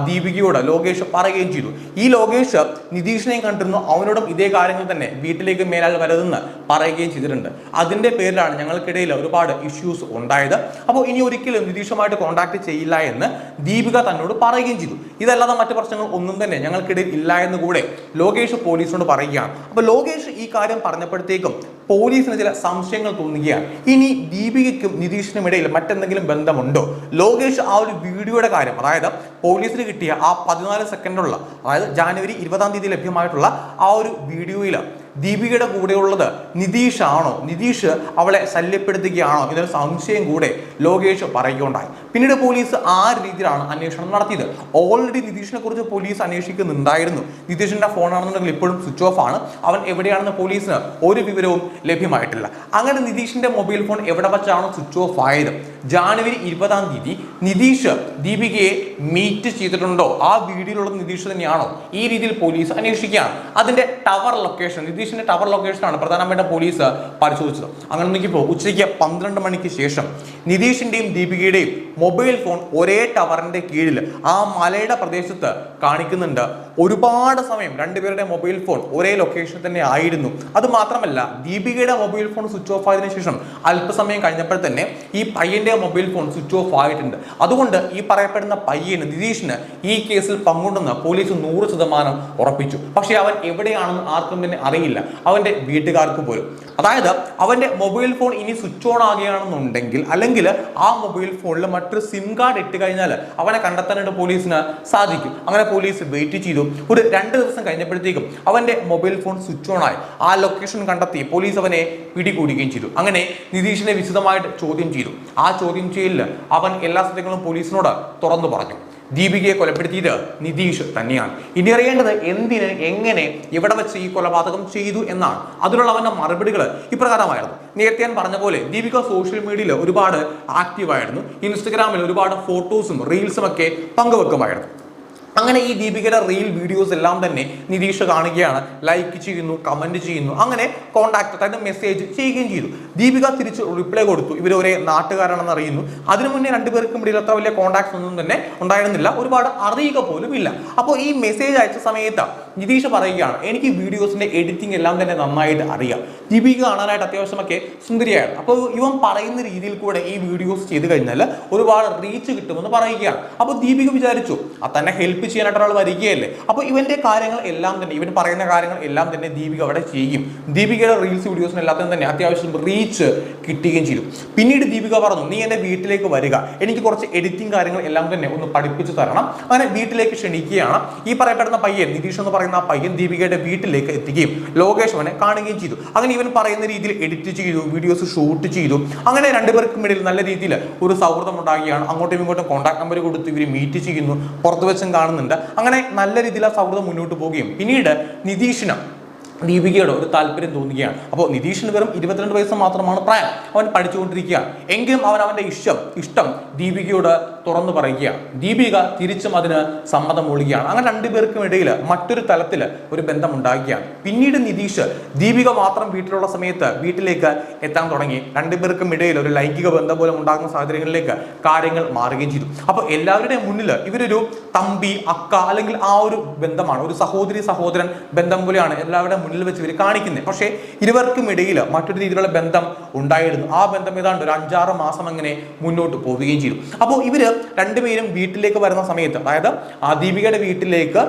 ദീപികയോട് ലോകേഷ് പറയുകയും ചെയ്തു. ഈ ലോകേഷ് നിതീഷിനെയും കണ്ടിരുന്നു. അവനോടും ഇതേ കാര്യങ്ങൾ തന്നെ വീട്ടിലേക്ക് മേലാൽ വരതെന്ന് പറയുകയും ചെയ്തിട്ടുണ്ട്. അതിന്റെ പേരിലാണ് ഞങ്ങൾക്കിടയിൽ ഒരുപാട് ഇഷ്യൂസ് ഉണ്ടായത്. അപ്പോൾ ഇനി ഒരിക്കലും നിതീഷുമായിട്ട് കോണ്ടാക്ട് ചെയ്യില്ല എന്ന് ദീപിക തന്നോട് പറയുകയും ചെയ്തു. ഇതല്ലാതെ മറ്റു പ്രശ്നങ്ങൾ ഒന്നും തന്നെ ഞങ്ങൾക്കിടയിൽ ഇല്ല എന്ന് കൂടെ ലോകേഷ് പോലീസിനോട് പറയുകയാണ്. അപ്പോൾ ലോകേഷ് ഈ കാര്യം പറഞ്ഞപ്പോഴത്തേക്കും പോലീസിന് ചില സംശയങ്ങൾ തോന്നുകയാണ്. ഇനി ദീപികയ്ക്കും നിതീഷിനും ഇടയിൽ മറ്റെന്തെങ്കിലും ബന്ധമുണ്ടോ? ലോകേഷ് ആ ഒരു വീഡിയോയുടെ കാര്യം അതായത് പോലീസിന് കിട്ടിയ ആ പതിനാല് സെക്കൻഡുള്ള അതായത് ജാനുവരി ഇരുപതാം തീയതി ലഭ്യമായിട്ടുള്ള ആ ഒരു വീഡിയോയിൽ ദീപികയുടെ കൂടെയുള്ളത് നിതീഷ് ആണോ നിതീഷ് അവളെ ശല്യപ്പെടുത്തുകയാണോ? എന്നൊരു സംശയം കൂടെ ലോകേഷ് പറയുകയുണ്ടായി. പിന്നീട് പോലീസ് ആ രീതിയിലാണ് അന്വേഷണം നടത്തിയത്. ഓൾറെഡി നിതീഷിനെ കുറിച്ച് പോലീസ് അന്വേഷിക്കുന്നുണ്ടായിരുന്നു. നിതീഷിന്റെ ഫോണാണെന്നുണ്ടെങ്കിൽ ഇപ്പോഴും സ്വിച്ച് ഓഫ് ആണ്. അവൻ എവിടെയാണെന്ന് പോലീസിന് ഒരു വിവരവും ലഭ്യമായിട്ടില്ല. അങ്ങനെ നിതീഷിന്റെ മൊബൈൽ ഫോൺ എവിടെ വെച്ചാണ് സ്വിച്ച് ഓഫ് ആയത്? ജാനുവരി ഇരുപതാം തീയതി നിതീഷ് ദീപികയെ മീറ്റ് ചെയ്തിട്ടുണ്ടോ? ആ വീഡിയോയിലുള്ള നിതീഷ് തന്നെയാണോ? ഈ രീതിയിൽ പോലീസ് അന്വേഷിക്കുകയാണ്. അതിന്റെ ടവർ ലൊക്കേഷൻ നിതീഷിന്റെ ടവർ ലൊക്കേഷനാണ് പ്രധാനമായിട്ടും പോലീസ് പരിശോധിച്ചത്. അങ്ങനെ നോക്കിയപ്പോൾ ഉച്ചയ്ക്ക് പന്ത്രണ്ട് മണിക്ക് ശേഷം നിതീഷിന്റെയും ദീപികയുടെയും മൊബൈൽ ഫോൺ ഒരേ ടവറിന്റെ കീഴിൽ ആ മലയുടെ പ്രദേശത്ത് കാണിക്കുന്നുണ്ട്. ഒരുപാട് സമയം രണ്ടുപേരുടെ മൊബൈൽ ഫോൺ ഒരേ ലൊക്കേഷൻ തന്നെ ആയിരുന്നു. അത് മാത്രമല്ല ദീപികയുടെ മൊബൈൽ ഫോൺ സ്വിച്ച് ഓഫ് ആയതിനു ശേഷം അല്പസമയം കഴിഞ്ഞപ്പോൾ തന്നെ ഈ പയ്യന്റെ മൊബൈൽ ഫോൺ സ്വിച്ച് ഓഫ് ആയിട്ടുണ്ട്. അതുകൊണ്ട് ഈ പറയപ്പെടുന്ന പയ്യന് നിതീഷിന് ഈ കേസിൽ പങ്കുണ്ടെന്ന് പോലീസ് നൂറ് ശതമാനം ഉറപ്പിച്ചു. പക്ഷേ അവൻ എവിടെയാണെന്ന് ആർക്കും തന്നെ അറിയില്ല. അവന്റെ വീട്ടുകാർക്ക് പോലും. അതായത് അവന്റെ മൊബൈൽ ഫോൺ ഇനി സ്വിച്ച് ഓൺ ആകുകയാണെന്നുണ്ടെങ്കിൽ അല്ലെങ്കിൽ ആ മൊബൈൽ ഫോണിൽ മറ്റൊരു സിം കാർഡ് ഇട്ട് കഴിഞ്ഞാൽ അവനെ കണ്ടെത്താനായിട്ട് പോലീസിന് സാധിക്കും. അങ്ങനെ പോലീസ് വെയിറ്റ് ചെയ്തു. ഒരു രണ്ട് ദിവസം കഴിഞ്ഞപ്പോഴത്തേക്കും അവന്റെ മൊബൈൽ ഫോൺ സ്വിച്ച് ഓൺ ആയി. ആ ലൊക്കേഷൻ കണ്ടെത്തി പോലീസ് അവനെ പിടികൂടുകയും ചെയ്തു. അങ്ങനെ നിതീഷിനെ വിശദമായിട്ട് ചോദ്യം ചെയ്തു. ആ ചോദ്യം ചെയ്യലിൽ അവൻ എല്ലാ സത്യങ്ങളും പോലീസിനോട് തുറന്നു പറഞ്ഞു. ദീപികയെ കൊലപ്പെടുത്തിയത് നിതീഷ് തന്നെയാണ്. ഇനി അറിയേണ്ടത് എന്തിന് എങ്ങനെ എവിടെ വെച്ച് ഈ കൊലപാതകം ചെയ്തു എന്നാണ്. അതിനുള്ള അവന്റെ മറുപടികൾ ഇപ്രകാരമായിരുന്നു. നേരത്തെ ഞാൻ പറഞ്ഞ പോലെ ദീപിക സോഷ്യൽ മീഡിയയിൽ ഒരുപാട് ആക്റ്റീവായിരുന്നു ഇൻസ്റ്റഗ്രാമിൽ ഒരുപാട് ഫോട്ടോസും റീൽസും ഒക്കെ പങ്കുവെക്കുമായിരുന്നു. അങ്ങനെ ഈ ദീപികയുടെ റീൽ വീഡിയോസ് എല്ലാം തന്നെ നിരീക്ഷ കാണുകയാണ് ലൈക്ക് ചെയ്യുന്നു കമന്റ് ചെയ്യുന്നു അങ്ങനെ കോൺടാക്ട് അതായത് മെസ്സേജ് ചെയ്യുകയും ചെയ്തു. ദീപിക തിരിച്ച് റിപ്ലൈ കൊടുത്തു. ഇവർ ഒരേ നാട്ടുകാരാണെന്ന് അറിയുന്നു. അതിനു മുന്നേ രണ്ടുപേർക്കും ഇടയിൽ അത്ര വലിയ കോൺടാക്ട്സ് ഒന്നും തന്നെ ഉണ്ടായിരുന്നില്ല. ഒരുപാട് അറിയുക പോലും ഇല്ല. അപ്പോൾ ഈ മെസ്സേജ് അയച്ച സമയത്ത് നിതീഷ് പറയുകയാണ് എനിക്ക് വീഡിയോസിന്റെ എഡിറ്റിംഗ് എല്ലാം തന്നെ നന്നായിട്ട് അറിയാം. ദീപിക കാണാനായിട്ട് അത്യാവശ്യമൊക്കെ സുന്ദരിയാണ് അപ്പോൾ ഇവൻ പറയുന്ന രീതിയിൽ കൂടെ ഈ വീഡിയോസ് ചെയ്ത് കഴിഞ്ഞാൽ ഒരുപാട് റീച്ച് കിട്ടുമെന്ന് പറയുകയാണ്. അപ്പോൾ ദീപിക വിചാരിച്ചു ആ തന്നെ ഹെൽപ്പ് ചെയ്യാനായിട്ട് ഒരാൾ വരികയല്ലേ? അപ്പോൾ ഇവന്റെ കാര്യങ്ങൾ എല്ലാം തന്നെ ഇവൻ പറയുന്ന കാര്യങ്ങൾ എല്ലാം തന്നെ ദീപിക അവിടെ ചെയ്യും. ദീപികയുടെ റീൽസ് വീഡിയോസിന് എല്ലാത്തിനും തന്നെ അത്യാവശ്യം റീച്ച് കിട്ടുകയും ചെയ്യും പിന്നീട് ദീപിക പറഞ്ഞു നീ എന്റെ വീട്ടിലേക്ക് വരിക. എനിക്ക് കുറച്ച് എഡിറ്റിംഗ് കാര്യങ്ങൾ എല്ലാം തന്നെ ഒന്ന് പഠിപ്പിച്ചു തരണം. അങ്ങനെ വീട്ടിലേക്ക് ക്ഷണിക്കുകയാണ്. ഈ പറയപ്പെടുന്ന പയ്യൻ നിതീഷ് എന്ന് പറയുന്ന ആ പയ്യൻ ദീപികയുടെ വീട്ടിലേക്ക് എത്തുകയും ലോകേഷ് അവനെ കാണുകയും ചെയ്തു. അങ്ങനെ ഇവൻ പറയുന്ന രീതിയിൽ എഡിറ്റ് ചെയ്തു വീഡിയോസ് ഷൂട്ട് ചെയ്തു. അങ്ങനെ രണ്ടുപേർക്കും ഇടയിൽ നല്ല രീതിയിൽ ഒരു സൗഹൃദം ഉണ്ടാകുകയാണ് അങ്ങോട്ടും ഇങ്ങോട്ടും കോൺടാക്ട് നമ്പർ കൊടുത്ത് ഇവർ മീറ്റ് ചെയ്യുന്നു പുറത്തു വെച്ചും കാണുന്നുണ്ട്. അങ്ങനെ നല്ല രീതിയിൽ ആ സൗഹൃദം മുന്നോട്ട് പോവുകയും. പിന്നീട് നിതീഷിന് ദീപികയോട് ഒരു താല്പര്യം തോന്നുകയാണ്. അപ്പോൾ നിതീഷിന് വെറും ഇരുപത്തിരണ്ട് വയസ്സ് മാത്രമാണ് പ്രായം. അവൻ പഠിച്ചുകൊണ്ടിരിക്കുകയാണ്. എങ്കിലും അവൻ അവന്റെ ഇഷ്ടം ഇഷ്ടം ദീപികയോട് തുറന്നു പറയുകയാണ്. ദീപിക തിരിച്ചും അതിന് സമ്മതം മൂളുകയാണ്. അങ്ങനെ രണ്ടുപേർക്കും ഇടയിൽ മറ്റൊരു തലത്തിൽ ഒരു ബന്ധം ഉണ്ടാകുകയാണ് പിന്നീട് നിതീഷ് ദീപിക മാത്രം വീട്ടിലുള്ള സമയത്ത് വീട്ടിലേക്ക് എത്താൻ തുടങ്ങി. രണ്ടുപേർക്കും ഇടയിൽ ഒരു ലൈംഗിക ബന്ധം പോലും ഉണ്ടാകുന്ന സാഹചര്യങ്ങളിലേക്ക് കാര്യങ്ങൾ മാറുകയും ചെയ്തു. അപ്പോൾ എല്ലാവരുടെയും മുന്നിൽ ഇവരൊരു തമ്പി അക്ക അല്ലെങ്കിൽ ആ ഒരു ബന്ധമാണ്. ഒരു സഹോദരി സഹോദരൻ ബന്ധം പോലെയാണ് എല്ലാവരുടെയും മുന്നിൽ വെച്ച് ഇവർ കാണിക്കുന്നത്. പക്ഷേ ഇരുവർക്കും ഇടയിൽ മറ്റൊരു രീതിയിലുള്ള ബന്ധം ഉണ്ടായിരുന്നു. ആ ബന്ധം ഏതാണ്ട് ഒരു അഞ്ചാറ് മാസം അങ്ങനെ മുന്നോട്ട് പോവുകയും ചെയ്തു. അപ്പോൾ ഇവർ രണ്ടുപേരും വീട്ടിലേക്ക് വരുന്ന സമയത്ത് അതായത് ദീപികയുടെ വീട്ടിലേക്ക്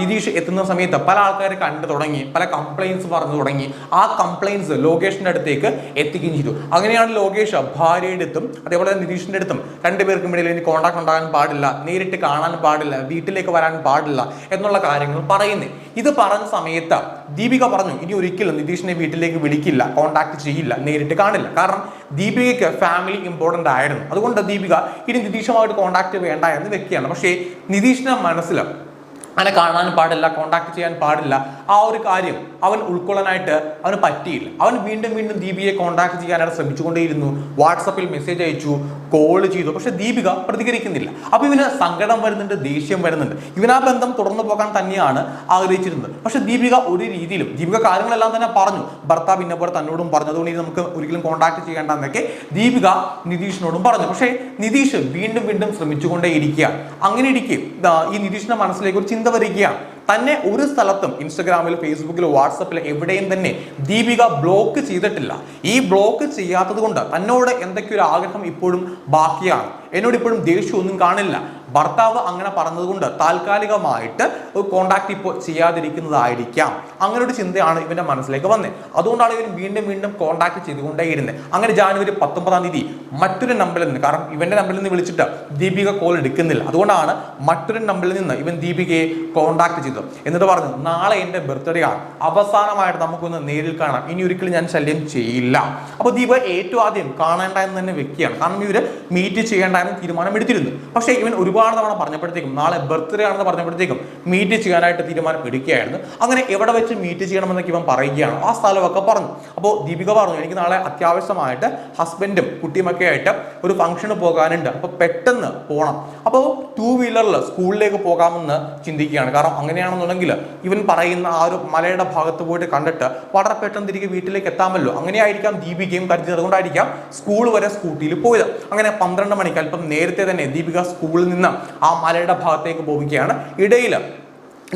നിതീഷ് എത്തുന്ന സമയത്ത് പല ആൾക്കാർ കണ്ടു തുടങ്ങി പല കംപ്ലൈൻസ് പറഞ്ഞു തുടങ്ങി. ആ കംപ്ലൈൻസ് ലോകേഷിന്റെ അടുത്തേക്ക് എത്തിക്കുകയും ചെയ്തു. അങ്ങനെയാണ് ലോകേഷ് ഭാര്യയുടെ അടുത്തും അതേപോലെ തന്നെ നിതീഷിന്റെ അടുത്തും രണ്ടുപേർക്കും ഇടയിൽ ഇനി കോണ്ടാക്ട് ഉണ്ടാകാൻ പാടില്ല നേരിട്ട് കാണാൻ പാടില്ല വീട്ടിലേക്ക് വരാൻ പാടില്ല എന്നുള്ള കാര്യങ്ങൾ പറയുന്നത് ഇത് പറഞ്ഞ സമയത്ത് ദീപിക പറഞ്ഞു ഇനി ഒരിക്കലും നിതീഷിനെ വീട്ടിലേക്ക് വിളിക്കില്ല കോണ്ടാക്ട് ചെയ്യില്ല നേരിട്ട് കാണില്ല. കാരണം ദീപികയ്ക്ക് ഫാമിലി ഇമ്പോർട്ടന്റ് ആയിരുന്നു. അതുകൊണ്ട് ദീപിക ഇനി നിതീഷുമായിട്ട് കോണ്ടാക്ട് വേണ്ട എന്ന് വ്യക്തിയാണ് പക്ഷേ നിതീഷിന്റെ മനസ്സിൽ അങ്ങനെ കാണാൻ പാടില്ല കോണ്ടാക്ട് ചെയ്യാൻ പാടില്ല. ആ ഒരു കാര്യം അവൻ ഉൾക്കൊള്ളാനായിട്ട് അവന് പറ്റിയില്ല. അവൻ വീണ്ടും വീണ്ടും ദീപികയെ കോണ്ടാക്ട് ചെയ്യാനായിട്ട് ശ്രമിച്ചുകൊണ്ടേയിരുന്നു. വാട്സപ്പിൽ മെസ്സേജ് അയച്ചു. കോൾ ചെയ്തു. പക്ഷെ ദീപിക പ്രതികരിക്കുന്നില്ല. അപ്പൊ ഇവന് സങ്കടം വരുന്നുണ്ട് ദേഷ്യം വരുന്നുണ്ട്. ഇവൻ ആ ബന്ധം തുടർന്നു പോകാൻ തന്നെയാണ് ആഗ്രഹിച്ചിരുന്നത്. പക്ഷെ ദീപിക ഒരു രീതിയിലും ദീപിക കാര്യങ്ങളെല്ലാം തന്നെ പറഞ്ഞു. ഭർത്താവ് ഇന്ന പോലെ തന്നോടും പറഞ്ഞു. അതുകൊണ്ട് ഇനി നമുക്ക് ഒരിക്കലും കോൺടാക്ട് ചെയ്യേണ്ട എന്നൊക്കെ ദീപിക നിതീഷിനോടും പറഞ്ഞു. പക്ഷേ നിതീഷ് വീണ്ടും വീണ്ടും ശ്രമിച്ചുകൊണ്ടേ ഇരിക്കുകയാണ് അങ്ങനെ ഇരിക്കെ ദാ ഈ നിതീഷിന്റെ മനസ്സിലേക്ക് ഒരു ചിന്ത വരികയാണ്. തന്നെ ഒരു സ്ഥലത്തും ഇൻസ്റ്റഗ്രാമിൽ ഫേസ്ബുക്കിൽ വാട്സപ്പിൽ എവിടെയും തന്നെ ദീപിക ബ്ലോക്ക് ചെയ്തിട്ടില്ല. ഈ ബ്ലോക്ക് ചെയ്യാത്തത് കൊണ്ട് തന്നോട് എന്തൊക്കെയൊരു ആഗ്രഹം ഇപ്പോഴും ബാക്കിയാണ്. എന്നോട് ഇപ്പോഴും ദേഷ്യമൊന്നും കാണില്ല. ഭർത്താവ് അങ്ങനെ പറഞ്ഞതുകൊണ്ട് താൽക്കാലികമായിട്ട് കോണ്ടാക്ട് ഇപ്പോൾ ചെയ്യാതിരിക്കുന്നതായിരിക്കാം. അങ്ങനെ ഒരു ചിന്തയാണ് ഇവന്റെ മനസ്സിലേക്ക് വന്നത് അതുകൊണ്ടാണ് ഇവർ വീണ്ടും വീണ്ടും കോണ്ടാക്ട് ചെയ്തുകൊണ്ടേയിരുന്നത് അങ്ങനെ ജാനുവരി പത്തൊമ്പതാം തീയതി മറ്റൊരു നമ്പറിൽ നിന്ന് കാരണം ഇവന്റെ നമ്പറിൽ നിന്ന് വിളിച്ചിട്ട് ദീപിക കോൾ എടുക്കുന്നില്ല. അതുകൊണ്ടാണ് മറ്റൊരു നമ്പറിൽ നിന്ന് ഇവൻ ദീപികയെ കോണ്ടാക്ട് ചെയ്തത്. എന്നിട്ട് പറഞ്ഞു നാളെ എന്റെ ബർത്ത്ഡേ ആണ് അവസാനമായിട്ട് നമുക്കൊന്ന് നേരിൽ കാണാം. ഇനി ഒരിക്കലും ഞാൻ ശല്യം ചെയ്യില്ല. അപ്പോൾ ദീപ ഏറ്റവും ആദ്യം കാണേണ്ട എന്ന് തന്നെ വ്യക്തിയാണ് കാരണം ഇവർ മീറ്റ് ചെയ്യേണ്ട എന്ന് തീരുമാനം എടുത്തിരുന്നു. പക്ഷേ ഇവൻ ഒരുപാട് തവണ പറഞ്ഞപ്പോഴത്തേക്കും നാളെ ബർത്ത്ഡേ ആണെന്ന് പറഞ്ഞപ്പോഴത്തേക്കും മീറ്റ് ചെയ്യാനായിട്ട് തീരുമാനം എടുക്കുകയായിരുന്നു. അങ്ങനെ എവിടെ വെച്ച് മീറ്റ് ചെയ്യണമെന്നൊക്കെ ഇവൻ പറയുകയാണ്. ആ സ്ഥലമൊക്കെ പറഞ്ഞു. അപ്പോൾ ദീപിക പറഞ്ഞു എനിക്ക് നാളെ അത്യാവശ്യമായിട്ട് ഹസ്ബൻഡും കുട്ടിയുമൊക്കെ ആയിട്ട് ഒരു ഫംഗ്ഷന് പോകാനുണ്ട്. അപ്പോൾ പെട്ടെന്ന് പോകണം അപ്പോൾ ടൂ വീലറിൽ സ്കൂളിലേക്ക് പോകാമെന്ന് ചിന്തിക്കുകയാണ്. കാരണം അങ്ങനെയാണെന്നുണ്ടെങ്കിൽ ഇവൻ പറയുന്ന ആ ഒരു മലയുടെ ഭാഗത്ത് പോയിട്ട് കണ്ടിട്ട് വളരെ പെട്ടെന്ന് തിരികെ വീട്ടിലേക്ക് എത്താമല്ലോ. അങ്ങനെയായിരിക്കാം ദീപികയും കരുതിയത്. അതുകൊണ്ടായിരിക്കാം സ്കൂൾ വരെ സ്കൂട്ടിയിൽ പോയത്. അങ്ങനെ പന്ത്രണ്ട് മണിക്ക് അല്പം നേരത്തെ തന്നെ ദീപിക സ്കൂളിൽ നിന്ന് ആ മലയുടെ ഭാഗത്തേക്ക് പോവുകയാണ്. ഇടയിൽ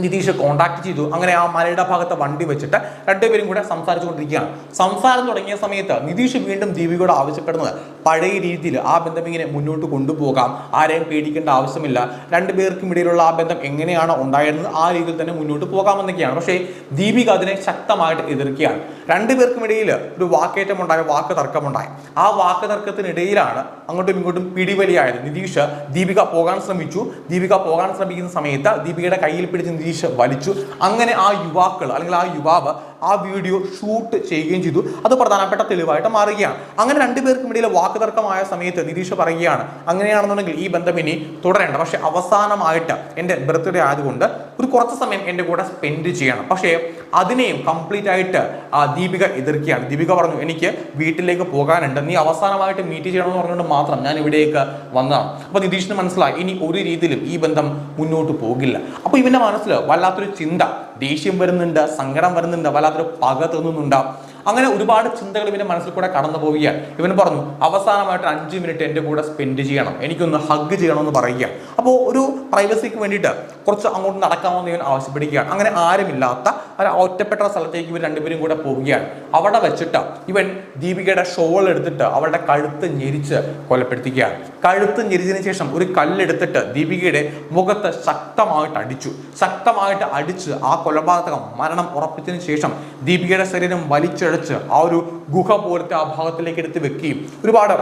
നിതീഷ് കോണ്ടാക്ട് ചെയ്തു. അങ്ങനെ ആ മലയുടെ ഭാഗത്ത് വണ്ടി വെച്ചിട്ട് രണ്ടുപേരും കൂടെ സംസാരിച്ചുകൊണ്ടിരിക്കുകയാണ്. സംസാരം തുടങ്ങിയ സമയത്ത് നിതീഷ് വീണ്ടും ദീപികയോട് ആവശ്യപ്പെടുന്നത് പഴയ രീതിയിൽ ആ ബന്ധം ഇങ്ങനെ മുന്നോട്ട് കൊണ്ടുപോകാം. ആരെയും പേടിക്കേണ്ട ആവശ്യമില്ല. രണ്ടുപേർക്കും ഇടയിലുള്ള ആ ബന്ധം എങ്ങനെയാണ് ഉണ്ടായിരുന്നത് ആ രീതിയിൽ തന്നെ മുന്നോട്ട് പോകാമെന്നൊക്കെയാണ്. പക്ഷേ ദീപിക അതിനെ ശക്തമായിട്ട് എതിർക്കുകയാണ്. രണ്ടുപേർക്കും ഇടയിൽ ഒരു വാക്കേറ്റം ഉണ്ടായ വാക്ക് തർക്കമുണ്ടായി ആ വാക്ക് തർക്കത്തിനിടയിലാണ് അങ്ങോട്ടും ഇങ്ങോട്ടും പിടിവലിയായത്. നിതീഷ് ദീപിക പോകാൻ ശ്രമിച്ചു. ദീപിക പോകാൻ ശ്രമിക്കുന്ന സമയത്ത് ദീപികയുടെ കയ്യിൽ പിടിച്ച് നിതീഷ് വലിച്ചു. അങ്ങനെ ആ യുവാക്കൾ അല്ലെങ്കിൽ ആ യുവാവ് ആ വീഡിയോ ഷൂട്ട് ചെയ്യുകയും ചെയ്തു. അത് പ്രധാനപ്പെട്ട തെളിവായിട്ട് മാറുകയാണ്. അങ്ങനെ രണ്ടുപേർക്കും ഇടയിൽ വാക്കുതർക്കമായ സമയത്ത് നിതീഷ് പറയുകയാണ് അങ്ങനെയാണെന്നുണ്ടെങ്കിൽ ഈ ബന്ധം ഇനി തുടരേണ്ട. പക്ഷെ അവസാനമായിട്ട് എന്റെ ബർത്ത്ഡേ ആയതുകൊണ്ട് ഒരു കുറച്ച് സമയം എന്റെ കൂടെ സ്പെൻഡ് ചെയ്യണം. പക്ഷേ അതിനെയും കംപ്ലീറ്റ് ആയിട്ട് ദീപിക എതിർക്കുകയാണ്. ദീപിക പറഞ്ഞു എനിക്ക് വീട്ടിലേക്ക് പോകാനുണ്ട്. നീ അവസാനമായിട്ട് മീറ്റ് ചെയ്യണമെന്ന് പറഞ്ഞുകൊണ്ട് മാത്രം ഞാൻ ഇവിടേക്ക് വന്നതാണ്. അപ്പോൾ നിതീഷിന് മനസ്സിലായി ഇനി ഒരു രീതിയിലും ഈ ബന്ധം മുന്നോട്ട് പോകില്ല. അപ്പോൾ ഇവന്റെ മനസ്സിൽ വല്ലാത്തൊരു ചിന്ത ദേഷ്യം വരുന്നുണ്ട് സങ്കടം വരുന്നുണ്ട് വല്ലാത്തൊരു പക തോന്നുന്നുണ്ട്. അങ്ങനെ ഒരുപാട് ചിന്തകൾ ഇവന്റെ മനസ്സിൽ കൂടെ കടന്നു പോവുകയാണ്. ഇവൻ പറഞ്ഞു അവസാനമായിട്ട് അഞ്ച് മിനിറ്റ് എന്റെ കൂടെ സ്പെൻഡ് ചെയ്യണം. എനിക്കൊന്ന് ഹഗ് ചെയ്യണമെന്ന് പറയുക അപ്പോൾ ഒരു പ്രൈവസിക്ക് വേണ്ടിയിട്ട് കുറച്ച് അങ്ങോട്ട് നടക്കാമെന്ന് ഇവൻ ആവശ്യപ്പെടുകയാണ്. അങ്ങനെ ആരുമില്ലാത്ത ഒരു ഒറ്റപ്പെട്ട സ്ഥലത്തേക്ക് ഇവർ രണ്ടുപേരും കൂടെ പോവുകയാണ്. അവിടെ വെച്ചിട്ട് ഇവൻ ദീപികയുടെ ഷോൾ എടുത്തിട്ട് അവളുടെ കഴുത്ത് ഞെരിച്ച് കൊലപ്പെടുത്തുകയാണ്. കഴുത്ത് ഞെരിച്ചതിന് ശേഷം ഒരു കല്ലെടുത്തിട്ട് ദീപികയുടെ മുഖത്ത് ശക്തമായിട്ട് അടിച്ചു. ശക്തമായിട്ട് അടിച്ച് ആ കൊലപാതകം മരണം ഉറപ്പിച്ചതിന് ശേഷം ദീപികയുടെ ശരീരം വലിച്ചഴച്ച് ആ ഒരു ഗുഹ പോലത്തെ ആ ഭാഗത്തിലേക്ക് എടുത്ത് വെക്കുകയും ഒരുപാട്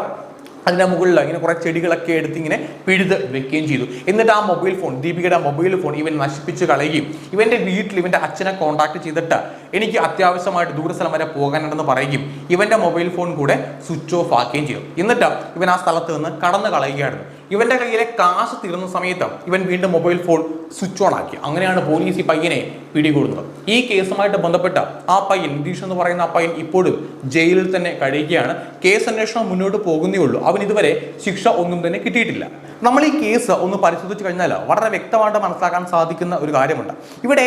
അതിന്റെ മുകളിൽ ഇങ്ങനെ കുറേ ചെടികളൊക്കെ എടുത്ത് ഇങ്ങനെ പിഴുത് വെക്കുകയും ചെയ്തു. എന്നിട്ട് ആ മൊബൈൽ ഫോൺ ദീപികയുടെ മൊബൈൽ ഫോൺ ഇവൻ നശിപ്പിച്ച് കളയുകയും ഇവന്റെ വീട്ടിൽ ഇവന്റെ അച്ഛനെ കോൺടാക്ട് ചെയ്തിട്ട് എനിക്ക് അത്യാവശ്യമായിട്ട് ദൂരസ്ഥലം വരെ പോകാനുണ്ടെന്ന് പറയുകയും ഇവന്റെ മൊബൈൽ ഫോൺ കൂടെ സ്വിച്ച് ഓഫ് ആക്കുകയും ചെയ്തു. എന്നിട്ട് ഇവൻ ആ സ്ഥലത്ത് നിന്ന് കടന്നു കളയുകയായിരുന്നു. ഇവന്റെ കയ്യിലെ കാശ് തീർന്ന സമയത്ത് ഇവൻ വീണ്ടും മൊബൈൽ ഫോൺ സ്വിച്ച് ഓൺ ആക്കി. അങ്ങനെയാണ് പോലീസ് ഈ പയ്യനെ പിടികൂടുന്നത്. ഈ കേസുമായിട്ട് ബന്ധപ്പെട്ട ആ പയ്യൻ നിതീഷ് എന്ന് പറയുന്ന ആ പയ്യൻ ഇപ്പോഴും ജയിലിൽ തന്നെ കഴിയുകയാണ്. കേസ് അന്വേഷണം മുന്നോട്ട് പോകുന്നേ ഉള്ളൂ. അവൻ ഇതുവരെ ശിക്ഷ ഒന്നും തന്നെ കിട്ടിയിട്ടില്ല. നമ്മൾ ഈ കേസ് ഒന്ന് പരിശോധിച്ച് കഴിഞ്ഞാൽ വളരെ വ്യക്തമായിട്ട് മനസ്സിലാക്കാൻ സാധിക്കുന്ന ഒരു കാര്യമുണ്ട്. ഇവിടെ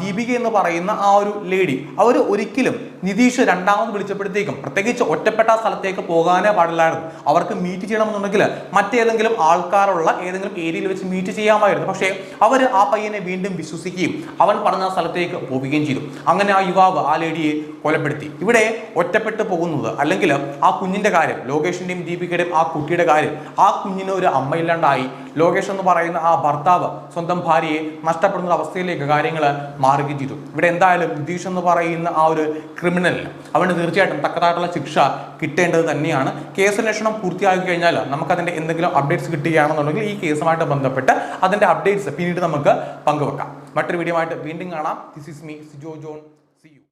ദീപിക എന്ന് പറയുന്ന ആ ഒരു ലേഡി അവർ ഒരിക്കലും നിതീഷ് രണ്ടാമത് വിളിച്ചപ്പോഴത്തേക്കും പ്രത്യേകിച്ച് ഒറ്റപ്പെട്ട സ്ഥലത്തേക്ക് പോകാനേ പാടില്ലായിരുന്നു. അവർക്ക് മീറ്റ് ചെയ്യണമെന്നുണ്ടെങ്കിൽ മറ്റേതെങ്കിലും ആൾക്കാരുള്ള ഏതെങ്കിലും ഏരിയയിൽ വെച്ച് മീറ്റ് ചെയ്യാമായിരുന്നു. പക്ഷേ അവർ ആ പയ്യനെ വീണ്ടും വിശ്വസിക്കുകയും അവൻ പറഞ്ഞ സ്ഥലത്തേക്ക് പോവുകയും ചെയ്തു. അങ്ങനെ ആ യുവാവ് ആ ലേഡിയെ കൊലപ്പെടുത്തി. ഇവിടെ ഒറ്റപ്പെട്ടു പോകുന്നത് അല്ലെങ്കിൽ ആ കുഞ്ഞിന്റെ കാര്യം ലോകേഷിന്റെയും ദീപികയുടെയും ആ കുട്ടിയുടെ കാര്യം ആ കുഞ്ഞിന് ഒരു അമ്മയില്ലാണ്ടായി. ലോകേഷ് എന്ന് പറയുന്ന ആ ഭർത്താവ് സ്വന്തം ഭാര്യയെ നഷ്ടപ്പെടുന്ന അവസ്ഥയിലേക്ക് കാര്യങ്ങൾ മാറുകയും ചെയ്തു. ഇവിടെ എന്തായാലും നിതീഷ് എന്ന് പറയുന്ന ആ ഒരു ക്രിമിനൽ അവന് തീർച്ചയായിട്ടും തക്കതായിട്ടുള്ള ശിക്ഷ കിട്ടേണ്ടത് തന്നെയാണ്. കേസ് അന്വേഷണം പൂർത്തിയാക്കി കഴിഞ്ഞാൽ നമുക്കതിന്റെ എന്തെങ്കിലും അപ്ഡേറ്റ്സ് കിട്ടുകയാണെന്നുണ്ടെങ്കിൽ ഈ കേസുമായിട്ട് ബന്ധപ്പെട്ട് അതിന്റെ അപ്ഡേറ്റ്സ് പിന്നീട് നമുക്ക് പങ്കുവെക്കാം. മറ്റൊരു വീഡിയോ ആയിട്ട് വീണ്ടും കാണാം. This is me Sijo John